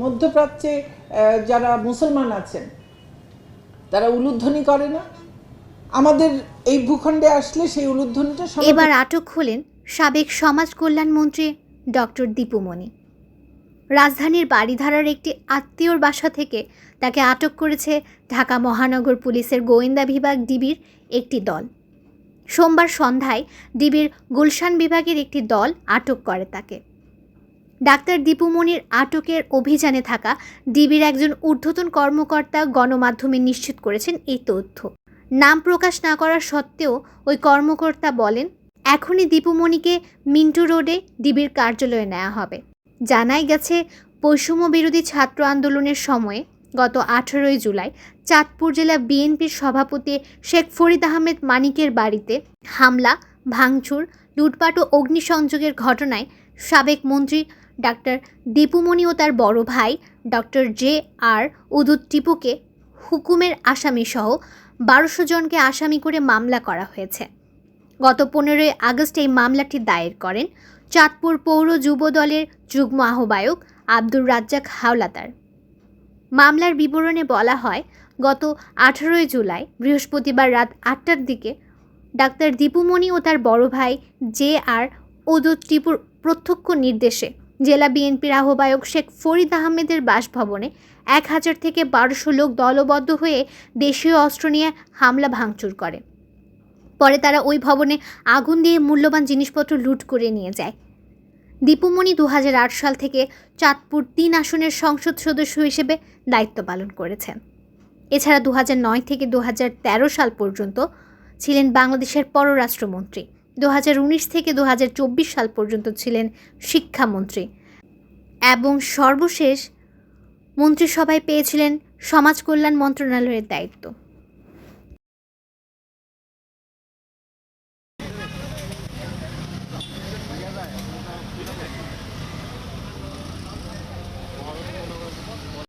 মধ্যপ্রাচ্যে যারা মুসলমান আছেন, তারা উলুধ্বনি করে না? আমাদের এই ভূখণ্ডে আসলে সেই উলুধ্বনিটা এবার আটক হলেন সাবেক সমাজ কল্যাণমন্ত্রী ডক্টর দীপুমণি রাজধানীর বাড়িধারার একটি আত্মীয়র বাসা থেকে তাকে আটক করেছে ঢাকা মহানগর পুলিশের গোয়েন্দা বিভাগ ডিবির একটি দল। সোমবার সন্ধ্যায় ডিবির গুলশান বিভাগের একটি দল আটক করে তাকে। ডাক্তার দীপুমণির আটকের অভিযানে থাকা ডিবির একজন ঊর্ধ্বতন কর্মকর্তা গণমাধ্যমে নিশ্চিত করেছেন এই তথ্য। নাম প্রকাশ না করা সত্ত্বেও ওই কর্মকর্তা বলেন, এখনই দীপুমণিকে মিন্টু রোডে ডিবির কার্যালয়ে নেওয়া হবে। জানাই গেছে, বৈষম্য বিরোধী ছাত্র আন্দোলনের সময়ে গত আঠেরোই জুলাই চাঁদপুর জেলা বিএনপির সভাপতি শেখ ফরিদ আহমেদ মানিকের বাড়িতে হামলা, ভাঙচুর লুটপাট ও অগ্নিসংযোগের ঘটনায় সাবেক মন্ত্রী ডাক্তার দীপুমণি ও তার বড় ভাই ডক্টর জে আর উদুত টিপুকে হুকুমের আসামিসহ বারোশো জনকে আসামি করে মামলা করা হয়েছে। গত পনেরোই আগস্ট এই মামলাটি দায়ের করেন চাঁদপুর পৌর যুব দলের যুগ্ম আহ্বায়ক আব্দুর রাজ্জাক হাওলাদার। মামলার বিবরণে বলা হয়, গত আঠারোই জুলাই বৃহস্পতিবার রাত আটটার দিকে ডাক্তার দীপুমণি ও তার বড় ভাই জে আর উদুত টিপুর প্রত্যক্ষ নির্দেশে জেলা বিএনপির আহ্বায়ক শেখ ফরিদ আহমেদের বাসভবনে এক হাজার থেকে বারোশো লোক দলবদ্ধ হয়ে দেশীয় অস্ত্র নিয়ে হামলা ভাঙচুর করে। পরে তারা ওই ভবনে আগুন দিয়ে মূল্যবান জিনিসপত্র লুট করে নিয়ে যায়। দীপুমণি দু হাজার আট সাল থেকে চাঁদপুর তিন আসনের সংসদ সদস্য হিসেবে দায়িত্ব পালন করেছেন। এছাড়া দু নয় থেকে দু হাজার তেরো সাল পর্যন্ত ছিলেন বাংলাদেশের পররাষ্ট্রমন্ত্রী। দু হাজার উনিশ থেকে দু হাজার চব্বিশ সাল পর্যন্ত ছিলেন শিক্ষামন্ত্রী। এবং সর্বশেষ মন্ত্রিসভায় পেয়েছিলেন সমাজ কল্যাণ মন্ত্রণালয়ের দায়িত্ব।